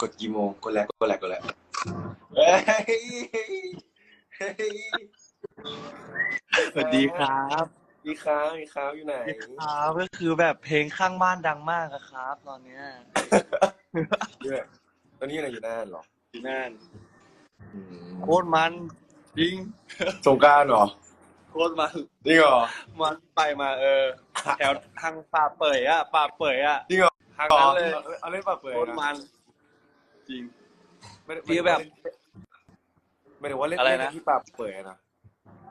กดกี่โมงกดแล้วกดแล้วกดแล้วเฮ้ยเฮ้ยสวัสดีครับมีค้างมีค้างอยู่ไหนครับก็คือแบบเพลงข้างบ้านดังมากอะครับ ตอนเนี้ยเนี่ยตอนนี้อะไรอยู่น่านเหรอที่นั่นอืมโคตรมันจริงสงกรารเหรอโคตรมันจริงเหรอมันไปมาเออ แถวทางป่าเปื่อยอะป่าเปื่อยอะจริงเหรอทางนั้นเลย เอาเล่นปากเปื่อยโคตรนะมัน จริงไม่ได้ฟีลแบบ ไม่ได้ว่าเล่นอะไรเล่นนะที่ปากเปื่อยนะ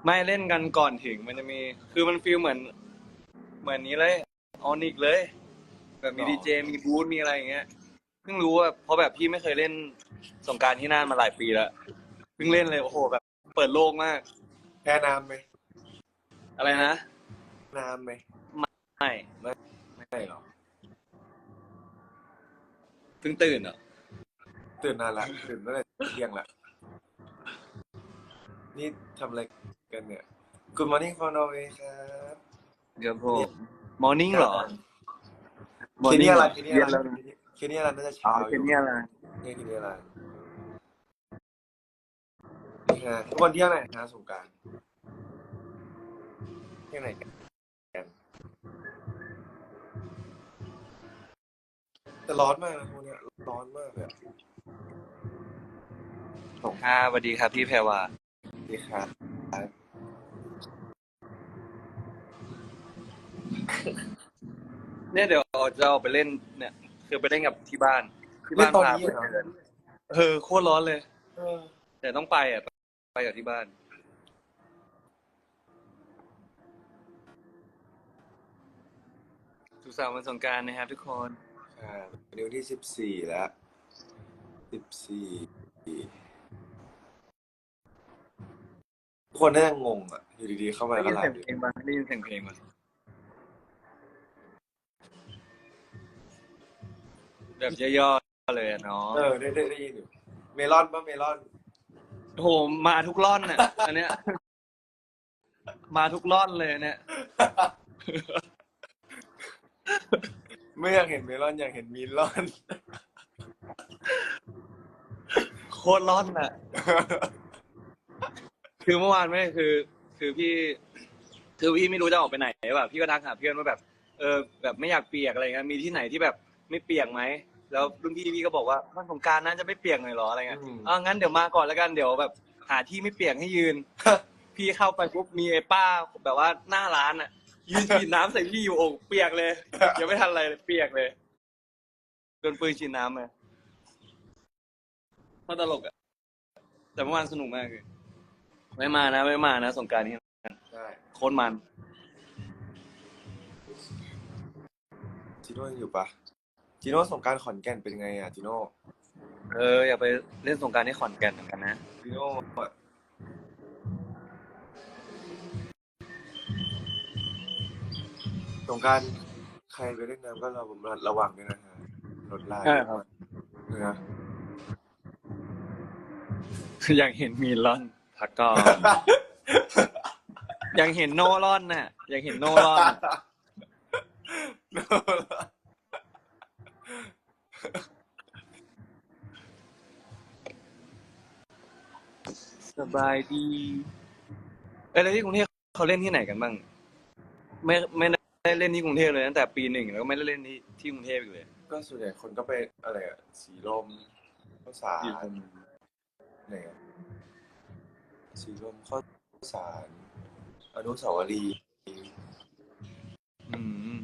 ไม่เล่นกันก่อนถึงมันจะมี คือมันฟีลเหมือน เหมือนนี้เลยออนิกเลย แบบมีดีเจมีบูธมีอะไรอย่างเงี้ยเพิ่งรู้ว่าเพราะแบบพี่ไม่เคยเล่นสงกรารที่น่านมาหลายปีแล้วเพิ่งเล่นเลยโอ้โหแบบ เปิดโลกมากแพ้น้ำไหมอะไรนะน้ำไหมไม่ไม่ใช่หรอเพิ่งตื่นเหรอ ตื่นนานละตื่นตั้งแต่เที่ยงละนี่ทำอะไรกันเนี่ย Good morning from Norway ครับเดี๋ยวผมมอร์นิ่งเหรอคืนนี้อะไรคืนนี้เรียอะนไรแล้วคืนนี้อะไรน่าจะอ๋อเช้าอคืนยู่นี้อะไรนี่คืนนี้อะไรนี่ฮะทุกคนเที่ยวไหนฮะสงกรารเที่ยวไหนกันแต่ร้อนมากนะพวกเนี้ยร้อนมากเลยอะ ค่ะสวัสดีครับพี่แพรวาดีครับเนี่ยเดี๋ยวจะออกไปเล่นเนี่ย คือไปเล่นกับที่บ้าน ที่เล่บ้านนตอนพานี้ไปเหรอ เดินเออโคตรร้อนเลย เออแต่ต้องไปอะไปกับที่บ้าน สุขสันต์วันสงกรารนะครับทุกคนค่ะวันนี้วันที่สิบสี่แล้ว สิบสี่ทุกคนน่าจะงงอะ อยู่ดีๆเข้ามาได้ก็ยินไลเสียงฟ์เพลงมาได้ยินเสียงเพลงมาแบบย่อๆเลยอะเนาะเออได้ได้ได้ยินอยู่เมลอนป่ะเมลอน โอ้โหมาทุกร่อนน่ะอันเนี้ย มาทุกร่อนเลยเนี่ย ไม่อยากเห็นเมลอนอยากเห็นมีลอน โคตรร่อนน่ะ คือเมื่อวานไม่คือ คือพี่ คือพี่ไม่รู้จะออกไปไหนแบบพี่ก็ทักหาเพื่อนว่าแบบ เออ แบบไม่อยากเปียกอะไรเงี้ยมีที่ไหนที่แบบไม่เปียกไหมแล้วรุ่นพี่พี่ก็บอกว่าวันสงกรารนั้นจะไม่เปียกหน่อยเหรออะไรเงี้ยอืม อ่างั้นเดี๋ยวมาก่อนแล้วกันเดี๋ยวแบบ หาที่ไม่เปียกให้ยืน พี่เข้าไปปุ๊บมีไอ้ป้าแบบว่าหน้าร้านอะ ยืนฉีดน้ำใส่พี่อยู่โอ่งเปียกเลยยังไม่ทันอะไรเลยเปียกเลยโดนปืนฉีดน้ำเลย ก็ตลกอะแต่เมื่อวานสนุกมากเลยไม่มานะไม่มานะสงกรารนี้ใช่โคตรมัน จิโน่ยังอยู่ปะจิโน่สงกรารขอนแก่นเป็นไงอะจิโน่เออ อยากไปเล่นสงกรารที่ขอนแก่นเหมือนกันนะจิโน่อะสงกรารใครไปเล่นน้ำก็ระวังระวังด้วยนะฮะรถลากใช่ครับนะ อยากเห็นมีล่อนพักก่อนอยากเห็นโนล่อนน่ะ อยากเห็นโนล่อนสบายดี เอ้ยแล้วที่กรุงเทพเขาเล่นที่ไหนกันบ้าง ไม่ไม่ได้เล่นที่กรุงเทพเลยตั้งแต่ปีหนึ่งแล้วก็ไม่ได้เล่นที่ที่กรุงเทพอีกเลย ก็ส่วนใหญ่คนก็ไปอะไรอะสีลมข้าวสาร ไหนอะสีลมข้าวสาร อนุสาวรีย์อืม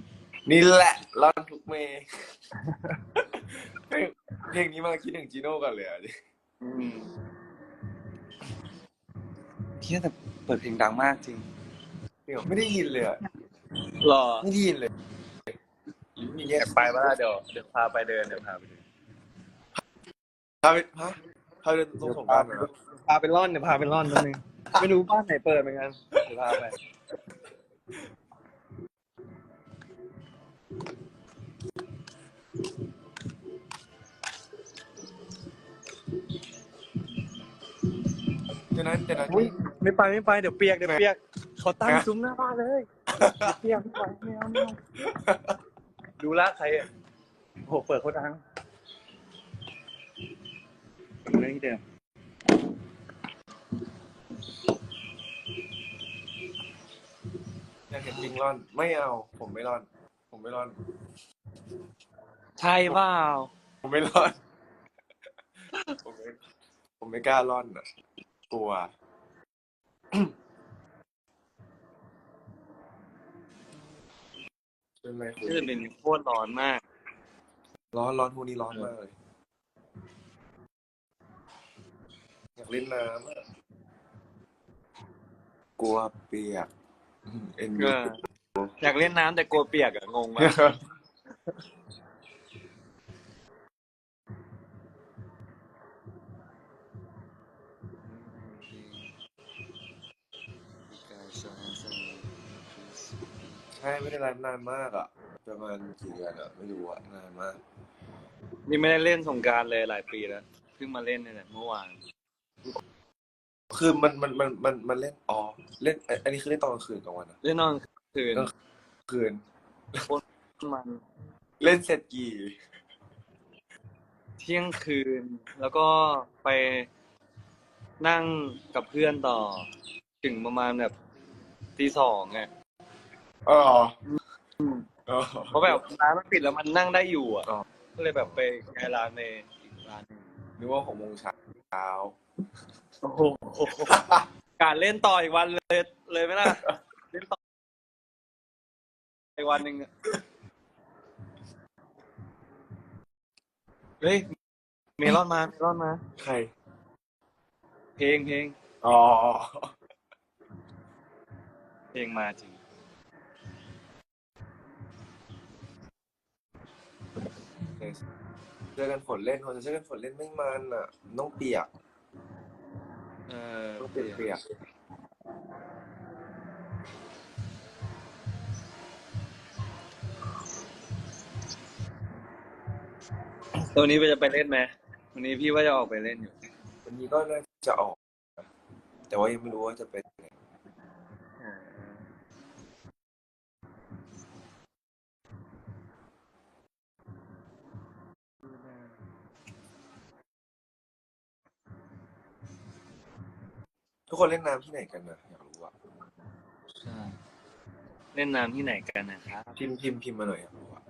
นี่แหละร้อนทุกเมย์เพลงเพลงนี้มาคิดถึงจีโน่กันเลยอะอืมเที่ยแต่เปิดเพลงดังมากจริงเดี๋ยวไม่ได้ยินเลยอะหรอไม่ได้ยินเลยหรือมีแยอยากกไปว่าเดี๋ยวเดี๋ยวพาไปเดินเดี๋ยวพาไปเดินพาไปฮะ พาไปตรงสงกรารเหรอพาไปร่อนเดี๋ยวพาไปร่อนตัวนึงไม่รู้บ้านไหนเปิดเหมือนกันเดี๋ยวพาไปเดี๋ยวนั้นเดี๋ยวนั้นอุ๊ยไม่ไปไม่ไปเดี๋ยวเปียกเดี๋ยวเปียกเขาตั้งฮะซุ้มหน้าบ้านเลยเดี๋ยวเปียกไม่ไหวไม่เอาไม่เอาดูละใครอะโอ้โหเปิดเขาดัง เรื่องที่เดิมอยากเห็นปิงร่อน ไม่เอา ผมไม่ร่อน ผมไม่ร่อน ใช่เปล่าผมไม่ร่อน ผมไม่ผมไม่กล้าร่อนอะกลัว เป็นไรคุณนี่จะเป็นโคตรร้อนมาก ร้อนร้อนทุกนี้ร้อนมากเลย อยากเล่นน้ำอะกลัวเปียกอืมเอ็นดูก็อยากเล่นน้ำแต่กลัวเปียกอะงงมากใช่ไม่ได้ไลฟ์นานมากอะประมาณกี่เดือนอะไม่รู้อะนานมาก นี่ไม่ได้เล่นสงกรารเลยหลายปีแล้วเพิ่งมาเล่นเนี่ยแหละเมื่อวาน คือมันมันมันมันมันเล่นอ๋อเล่น อันอันนี้คือเล่นตอนกลางคืนกลางวันอะเล่นนอนคืนคืนมัน เล่นเสร็จกี่ เที่ยงคืน แล้วก็ไปนั่งกับเพื่อนต่อ ถึงประมาณแบบตีสองไงอ๋ออ๋อเพราะแบบร้านมันปิดแล้วมันนั่งได้อยู่อะอ๋อก็เลยแบบไปไงร้านในอีกร้านหนึงนึกว่าหกโมงเช้า โอ้โหการเล่นต่ออีกวันเลยเลยไหมล่ะเล่นต่ออีกวันหนึ่งอะเฮ้ยเมลอนมาเมลอนมา ใคร เพลงเพลงอ๋อ เพลงมาจริง เจอกันฝนเล่นคนจะเจอกันฝนเล่นไม่มันอะต้องเปียก เออต้องเปียกเปียกตัวนี้จะไปเล่นไหมวันนี้พี่ว่าจะออกไปเล่นอยู่วันนี้ก็น่าจะออกนะแต่ว่ายังไม่รู้ว่าจะเป็น กคนเล่นน้ำที่ไหนกันนะอยากรู้อะใช่เล่นน้ำที่ไหนกันนะครับ พิมพ์พิมพ์พิมพ์มาหน่อยอยากรู้อะ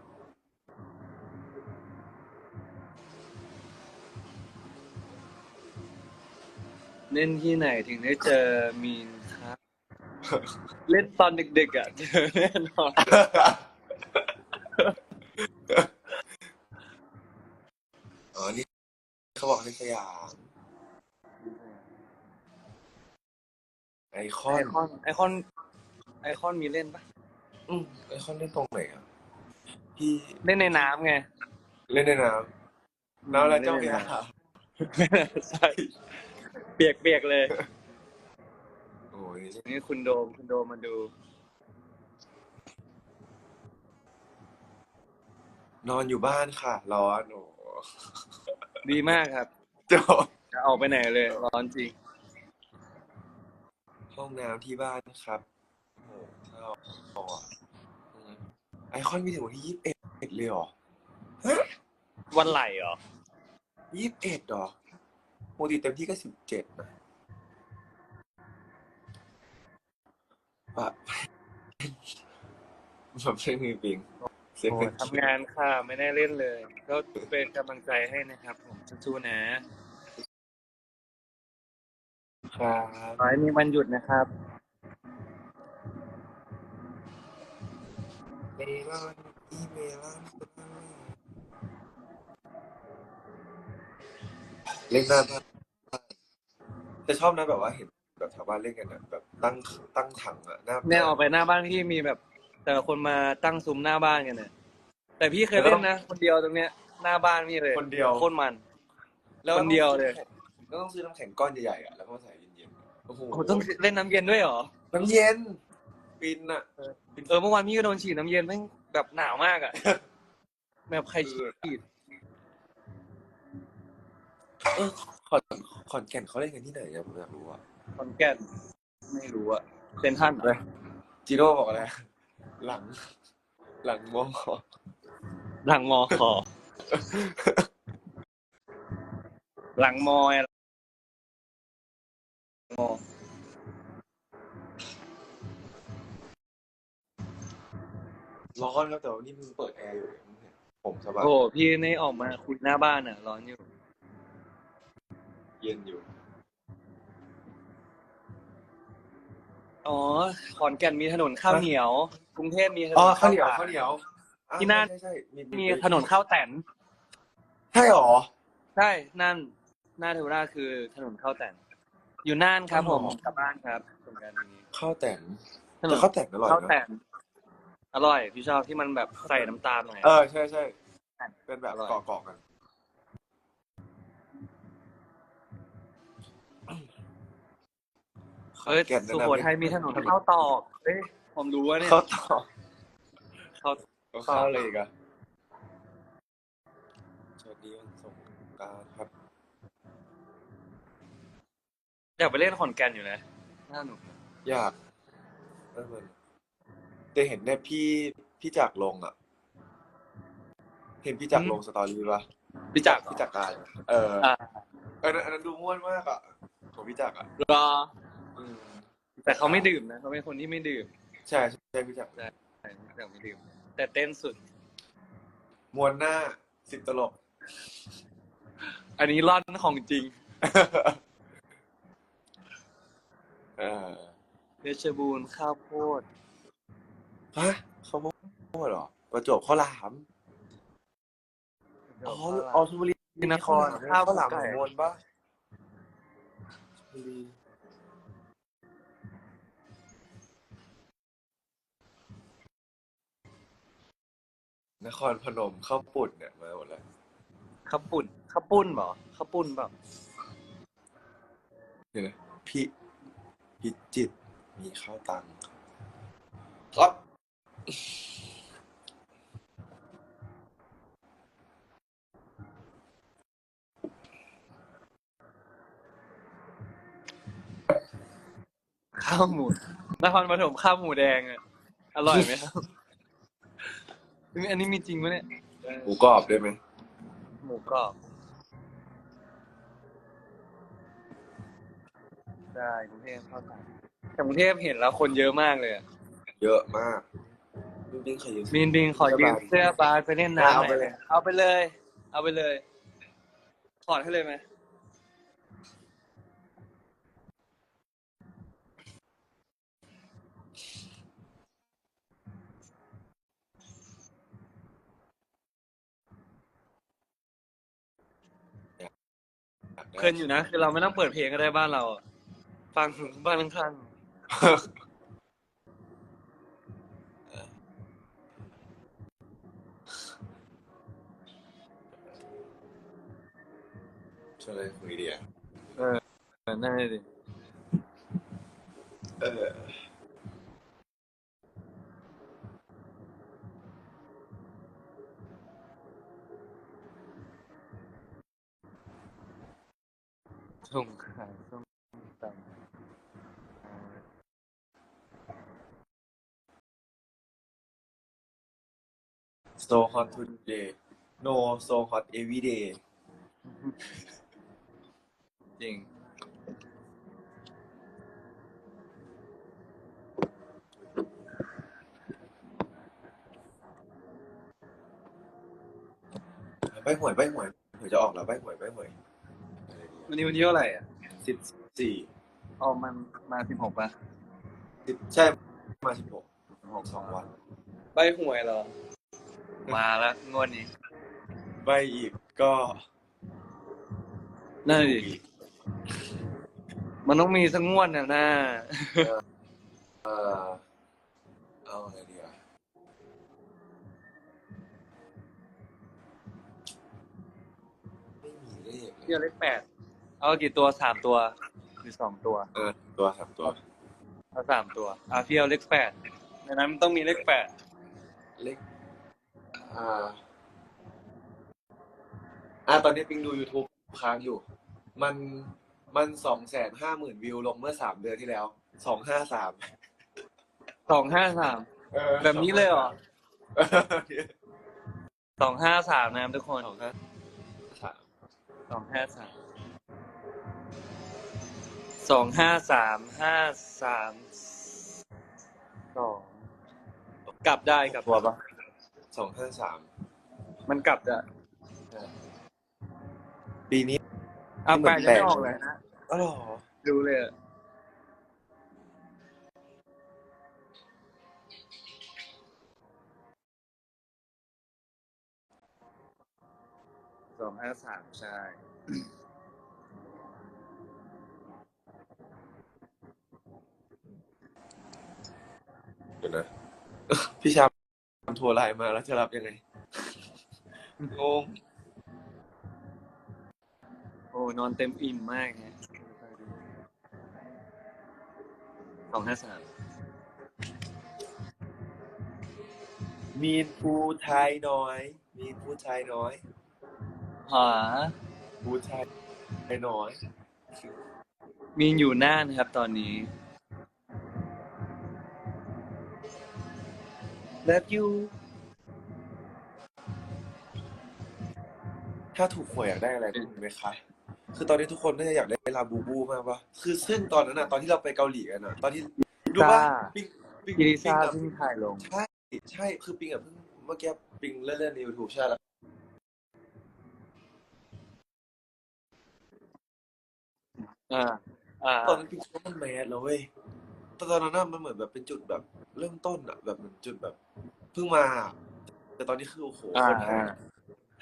เล่นที่ไหนถึงได้เจอมีนครับ เล่นตอนเด็กๆอะเจอแน่นอนอ๋อนี่เขาบอกเล่นสยาม ไอคอไอนคอนไอคอนไอคอนมีเล่นปะอืมไอคอนเล่นตรงไหนอะพี่เล่นในน้ำไง เล่นในน้ำน้ำแล้วเจ้าเล่นเมีในยน้ำใช่เปียกเปียกๆเลย โอ้ยนี่คุณโดมคุณโดมมาดู นอนอยู่บ้านค่ะ ร้อนโอ้ดีมากครับเจ้าจะออกไปไหนเลย ร้อนจริง ห้องน้ำที่บ้านครับโอ้เศร้าอะไอคอนมีถึงวันที่ยี่สิบเอ็ดเลยเหรอวันไหลเหรอยี่สิบเอ็ดเหรอปกติเต็มที่ก็สิบเจ็ดนะปะแบบเพลงมือปิงเสียงโอ้เป็นทำงานค่ะ ไม่ได้เล่นเลย ก็เป็นกำลังใจให้นะครับ ผมสู้ๆนะ ครับขอให้มีวันหยุดนะครับเมลอนอีเมลอนเล่นหน้าบ้านแต่ชอบนะแบบว่าเห็นแบบชาวบ้านเล่นกันอะแบบตั้งตั้งถังอะหน้าเนี่ยออกไปหน้าบ้านพี่มีแบบ แต่ละคนมาตั้งซุ้มหน้าบ้านกันเนี่ยแต่พี่เคยเล่นนะคนเดียวตรงเนี้ย หน้าบ้านพี่เลยคนเดียวโคตรมันคนเดียวเลยแล้วต้องซื้อน้ำแข็งก้อนใหญ่ๆอะแล้วก็มาใส่เย็นๆ โอ้โหโอ้โหต้องเล่นน้ำเย็นด้วยเหรอ น้ำเย็นฟินอะเออเมื่อวานพี่ก็โดนฉีดน้ำเย็นแม่งแบบหนาวมากอะ แบบใครฉีดเออขอนขอนแก่นเขาเล่นกันที่ไหนอะผมอยากรู้อะคอนแก่นไม่รู้อะเซนทรันเหรอจิโร่บอกอะไรหลัง หลังมอหลังมอขอหลังมอยม ร้อนครับแต่ว่านี่มึงเปิดแอร์อยู่มึงเห็นผมสบายโอ้โหพี่นี่ออกมาคุยหน้าบ้านอะ ร้อนอยู่ เย็นอยู่ อ๋อ ขอนแก่นมีถนนข้าวเหนียว กรุงเทพมีถนนอ๋อข้าวเหนียวสรข้าวเหนียวอะที่นั่นใช่ใช่ใช่มีถนนข้าวแตนใช่หรอใช่นั่นหน้าเทวราชคือถนนข้าวแตนอยู่น่านครับอ๋ผอมกลับบ้านครับสงกรานต์นี้ข้าวแต่นถนแต่นข้าวแต่นอร่อยข้าวแตนะน อร่อยพี่ชอบที่มันแบบใส่น้ำตาลหน่อย เออใช่ใช่เป็นแบบอร่อยเกาะๆกันเอ้ยแก่นสุโขทัยมีถนนข้าวตอกเอ้ยผมรู้ว่าเนี่ยข้าวต่อข้าวข้าวอะไรอีกอะสวัสดีวันสงกรานต์ครับอยากไปเล่นขอนแก่นอยู่นะน่าหนุกนะอยากเออมัน แต่เห็นเนี่ยพี่พี่จักรลงอะ เห็นพี่จักรลงสตอรี่ปะพี่จักรเหรอพี่จักรกายอะเอออ่าอันนั้นอันนั้นดูม่วนมากอะของพี่จักรอะรอ อืมแต่เขาไม่ดื่มนะเขาเป็นคนที่ไม่ดื่มใช่ใช่พี่จักรใช่พี่จักรไม่ดื่ม แต่เต้นสุด มวนหน้าสิบตลก อันนี้ร่อนของจริงเออเพชรบูรณ์ข้าวโพด ฮะเขาโม่เหรอ ประจวบข้าวหลาม อ๋ออ๋อชลบุรีที่นครข้าวหลามไก่มวนปะชลบุรีนครพนมข้าวปุ่นเนี่ยมาหมดแล้วข้าวปุ่นข้าวปุ้นเหรอข้าวปุ้นแบบเดี๋ยวนะพี่พิจิตรมีข้าวตังครับ ข้าวหมูนครปฐมข้าวหมูแดงอะอร่อยไหมครับเฮ้ยอันนี้มีจริงไหมเนี่ย หมูกรอบได้ไหมหมูกรอบ ได้กรุงเทพข้าวตังแต่กรุงเทพเห็นแล้วคนเยอะมากเลยอะเยอะมาก จริงๆเคยยืม บินบินขอยืมเสื้อบาสไปเล่นน้ำเอาหไปน่อยเลย เอาไปเลย เอาไปเลยถอดให้เลยไหมเพลินอยู่นะ คือเราไม่ต้องเปิดเพลงก็ได้บ้านเราอะฟังบ้านข้างช่วยเลยคุยดีอะๆ เออเอ โซฮอตทุเดย์โนโซฮอตเอวีเดย์จริง ใบหวยใบหวยหวยจะออกแล้วใบหวยใบหวยวันนี้วันที่เท่าไหร่อะสิบสี่อ๋อมันมาสิบหกป่ะ สิบใช่ มาสิบหกหกสองวัน ใบหวยเหรอ มาแล้วงวดนี้ ใบอีกก็นั่นดิมันต้องมีสักงวดน่ะหน้าเออเอาอะไรดีอะไม่มีเลขเลพี่ยเอาเลขแปดเอากี่ตัวสามตัวหรือสองตัว เออตัวสามตัว เอาสามตัวอะพี่เอาเลขแปดในนั้นมันต้องมีเลขแปดเลข อ่า อ่า ตอนนี้ปิงดู YouTube ค้างอยู่ มันมันสองแสนห้าหมื่นวิวลงเมื่อสามเดือนที่แล้วสองห้าสามสองห้าสามแบบนี้เลยเหรอสองห้าสามนะครับทุกคนสองห้าสามสองห้าสามสองห้าสามห้าสามสองกลับได้กลับตัวปะ สองห้าสามมันกลับได้ปีนี้อะมันแปลแปลไม่กออกเลยนะอ๋อเหรอดูเลยอะสองห้าสามใช่เดี๋ยวนะพี่ชาม โทรไลน์มาแล้วจะรับยังไงงงโอ้นอนเต็มอิ่มมากฮะสองห้าสามมีนภูไทยน้อย มีนภูไทยน้อยหาภูไทยน้อย มีนอยู่น่านครับตอนนี้ Love you ถ้าถูกหวยอยากได้อะไรรู้ไหมคะ คือตอนนี้ทุกคนน่าจะอยากได้ลาบูบูมากปะคือซึ่งตอนนั้นอะตอนที่เราไปเกาหลีกันอะตอนที่รู้ป่ะซ่าปิงปิงกิริซ่าปิงอะเพิ่งถ่ายลง ใช่ ใช่ คือปิงอะเพิ่งเมื่อกี้ปิงเล่นๆในยูทูบใช่แล้วอ่า อ่า ตอนนั้นปิงคิดว่ามันแมสแล้วเว้ยแต่ตอนนั้นอะมันเหมือนแบบเป็นจุดแบบเริ่มต้นอะแบบเหมือนจุดแบบเพิ่งมา แต่ตอนนี้คือโอ้โหอ่าคนหาอ่า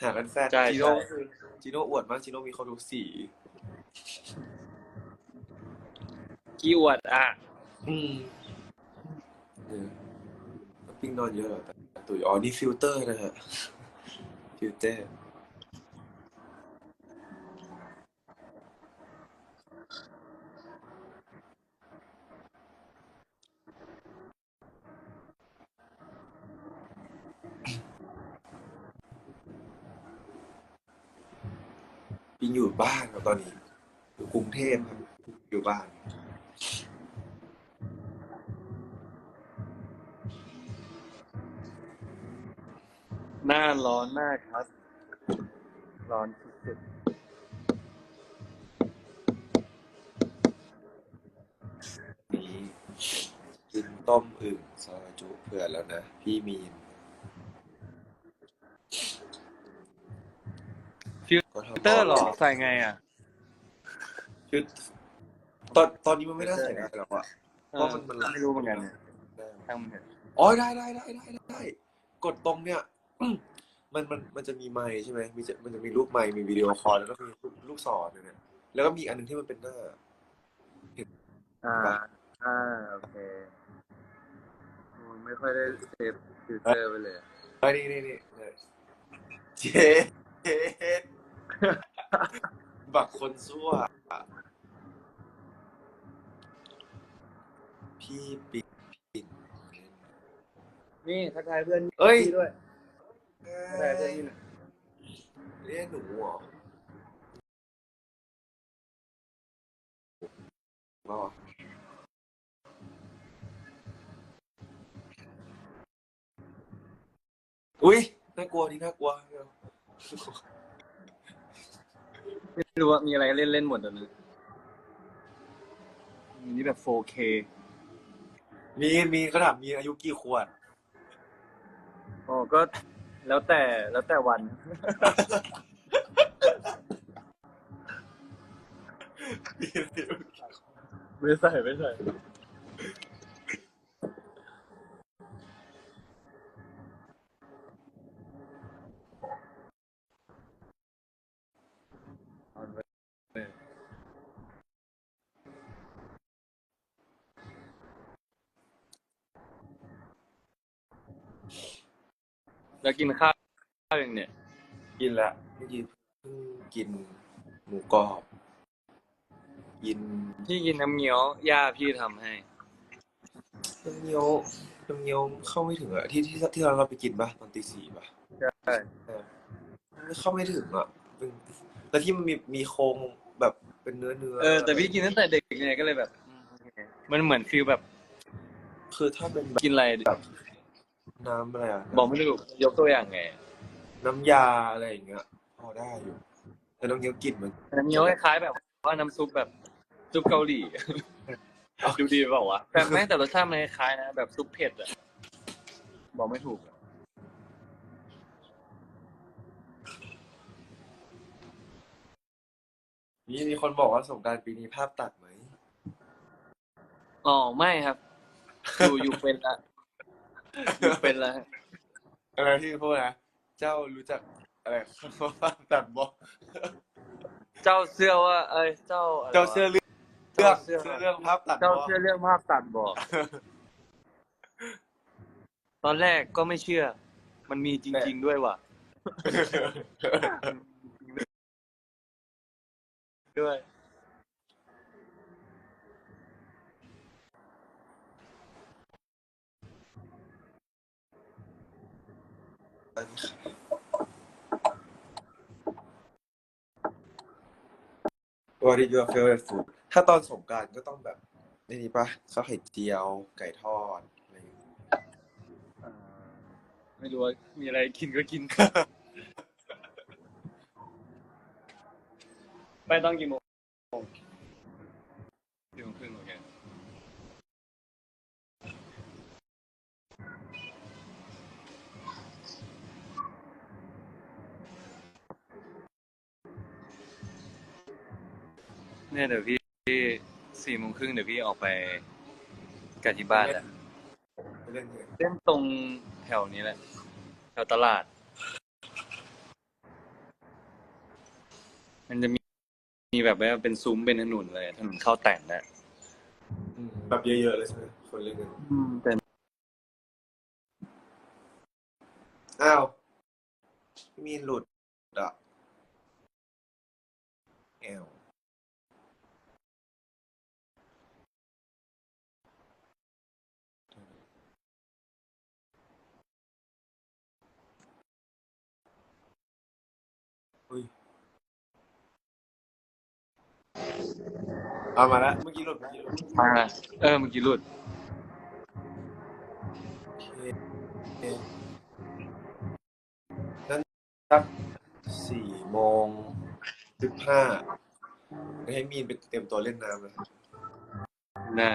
หากันแฟนใช่จีโน่ใช่ คือจีโน่อวดมากจีโน่มีครบทุกสีกีอวดอะ อืมเนี่ยปิ้งนอนเยอะเหรอแต่ตุ๋ยอ๋อนี่ฟิลเตอร์นะฮะฟิลเตอร์ ปิงอยู่บ้านครับตอนนี้ อยู่กรุงเทพครับ อยู่บ้าน หน้าร้อนมากครับ ร้อนสุดนี้กินต้มอึ่งซอยจุเผื่อแล้วนะ พี่มีน ฟิล ก็ทำ ๆ เตอร์เหรอใส่ไงอะฟิลตอนตอนนี้มันไม่น่าใส่ได้แล้วอะเพราะมันมันไม่รู้เหมือนกันเนี่ยทั้งหมดอ๋อได้ได้ได้ได้ได้ กดตรงเนี่ยอืมมันมันมันจะมีไมค์ใช่ไหมมีจะมันจะมีรูปไมค์มีวิดีโอคอลแล้วก็มีลูกศรเนี่ยแล้วก็มีอันหนึงที่มันเป็นหน้าอ่าอ่าโอเคโอ้ไม่ค่อยได้เซฟฟิลเตอร์ไปเลยไอ้นี่นี่นี่เนี่ยเจ๊เจ๊ บักคนซั่ว พี่ปิ่นปิ่นนี่ทักทายเพื่อนเอ้ย พี่ด้วยทักทายเพื่อนพี่หน่อยเรียกหนูเหรออ๋ออุ้ยน่ากลัวนี่น่ากลัว ไม่รู้ว่ามีอะไรเล่นเล่นๆหมดตอนนี้มีนี่แบบ 4K มีมีเขาถามมีอายุกี่ขวดอ๋อก็แล้วแต่แล้วแต่วันไม่ใส่ไม่ใส่ แล้วกินข้าวอย่างเนี่ย กินละเมื่อกี้เพิ่งกินหมูกรอบ กินพี่กินน้ำเงี้ยวย่าพี่ทำให้ น้ำเงี้ยวน้ำเงี้ยวเข้าไม่ถึงอะที่ที่ที่เราเราไปกินปะตอนตีสี่ปะใช่ เออมันเข้าไม่ถึงอะเป็นแล้วที่มันมีมีโครงแบบเป็นเนื้อเนื้อเออแต่พี่กินตั้งแต่เด็กไงก็เลยแบบอืมโอเคมันเหมือนฟิลแบบคือถ้าเป็นแบบกินอะไรดิ น้ำอะไรอะบอกไม่ถูกยกตัวอย่างไงน้ำยาอะไรอย่างเงี้ยพอได้อยู่ แต่น้ำเงี้ยวกลิ่นมันน้ำเงี้ยวคล้ายๆแบบว่าน้ำซุปแบบซุปเกาหลีดูดีเปล่าวะแต่แม่งแต่รสชาติมันคล้ายๆนะแบบซุปเผ็ดอะบอกไม่ถูกอะนี่มีคนบอกว่าสงกรารปีนี้ภาพตัดไหมอ๋อไม่ครับ อยู่อยู่เป็นละอยู่ เป็นละอะไรที่พูดนะ เจ้ารู้จักอะไรภาพตัดบอกเจ้าเสื้อว่า เอ้ยเจ้าะไรวะเจ้าเชื่อเรื่องเรื่องเจ้าเชื่อเชื่อเรื่องภาพตัดเจ้าบ่เชื่อเรื่องภาพตัดบอก ตอนแรกก็ไม่เชื่อ มันมีจริง ๆด้วยว่ะด้วย What is your favorite food ถ้าตอนสงกรารก็ต้องแบบนี่นี่ปะข้าวไข่เจียว ไก่ทอดอะไรอย่างเงี้ยอ่าไม่รู้ว่ามีอะไรกินก็กิน ไปตอนกี่โมงสี่โมงครึ่งโอเค เนี่ยเดี๋ยวพี่สี่โมงครึ่งเดี๋ยวพี่ออกไปกันที่บ้านแหละไปเล่นเนี่ยเส้นตรงแถวนี้แหละแถวตลาด มันจะมีมีแบบว่าเป็นซุ้มเป็นถนนเลยถนนเข้าแต่งนะอืมแบบเยอะๆเลยใช่ไหมคนเล่นกันแต่อ้าวพี่มีนหลุด เอามาแล้วเมื่อกี้หลุดเมื่อกี้หลุดมาเออเมื่อกี้หลุดโอเคนั่นสักสี่โมงสิบห้าให้มีนไปเตรียมตัวเล่นน้ำนะน่า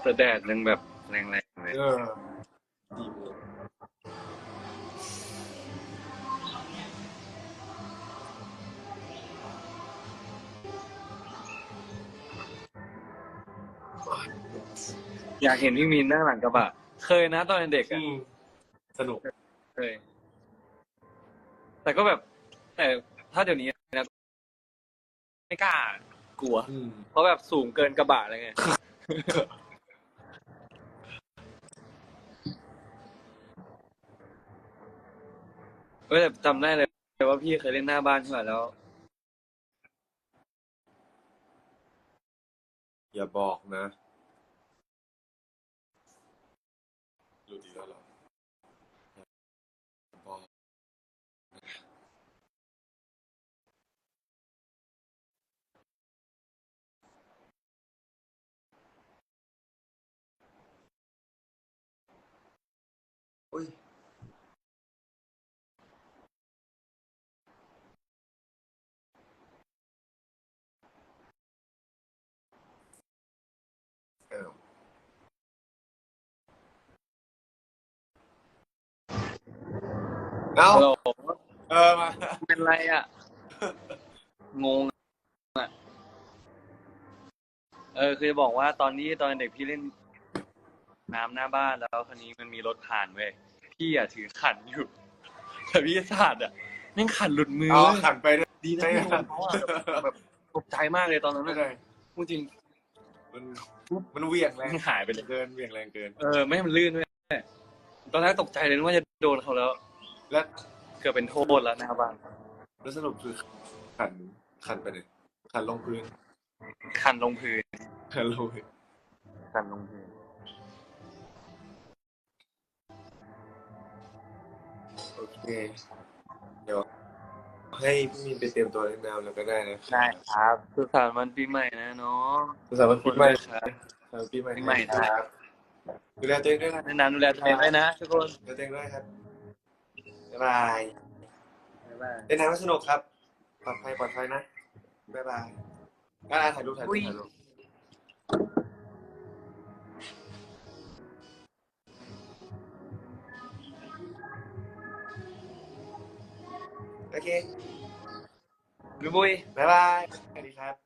แต่แดดยังแบบแรงๆเลยเออสี่โมง อยากเห็นพี่มีนนั่งหลังกระบะ เคยนะตอนเด็กอือะมสนุก เคย แต่ก็แบบ แต่ถ้าเดี๋ยวนี้นะไม่กล้ากลัว อืม เพราะแบบสูงเกินกระบะเลยไงเออแต่จำได้เลยว่าพี่เคยเล่นหน้าบ้านใช่ไหมแล้ว อย่าบอกนะ อุ้ยอ้าวเอ้าฮัลโหลเออมาเป็นไรอะ งงอะ เออคือจะบอกว่าตอนนี้ตอนเด็กพี่เล่นน้ำหน้าบ้านแล้วคันนี้มันมีรถผ่านเว้ย พี่อะถือขันอยู่แต่พี่สาดอะแม่งขันหลุดมือเอาเว้ยขันไปด้วย ดีนะที่โดนเขาอะแบบแบบตกใจมากเลยตอนนั้นไม่นะได้พูดจริงมันมันเหวี่ยงแรงมันหายไปเลย เกินเหวี่ยงแรงเกิน เออไม่ให้มันลื่นด้วยตอนแรกตกใจเลยนึกว่าจะโดนเขาแล้ว และเกือบเป็นโทษแล้วหน้าบ้านแล้วสรุปคือขันขันไปไหนขันลงพื้นคันลงพื้นขันลงพื้นคันลงพื้น เค เดี๋ยว ให้พี่มีนไปเตรียมตัวเล่นน้ำแล้วก็ได้นะได้ครับสุขสันต์วันปีใหม่นะน้องสุขสันต์วันปีใหม่ครับสุขสันต์วันปีใหม่ปีใหม่คนะรับดูแลตัวเองด้วยนะแนะนำดูแลตัวเองด้วยนะทุกคนดูแลตัวเองด้วยครับบ๊ายบายบ๊ายบาย เล่นน้ำให้สนุกครับปลอดภัยปลอดภัยนะบ๊ายบายอ่าถ่ายรูปถ่ายรูปถ่ายรูป ค บุยบุยบ๊ายบาย สวัสดีครับ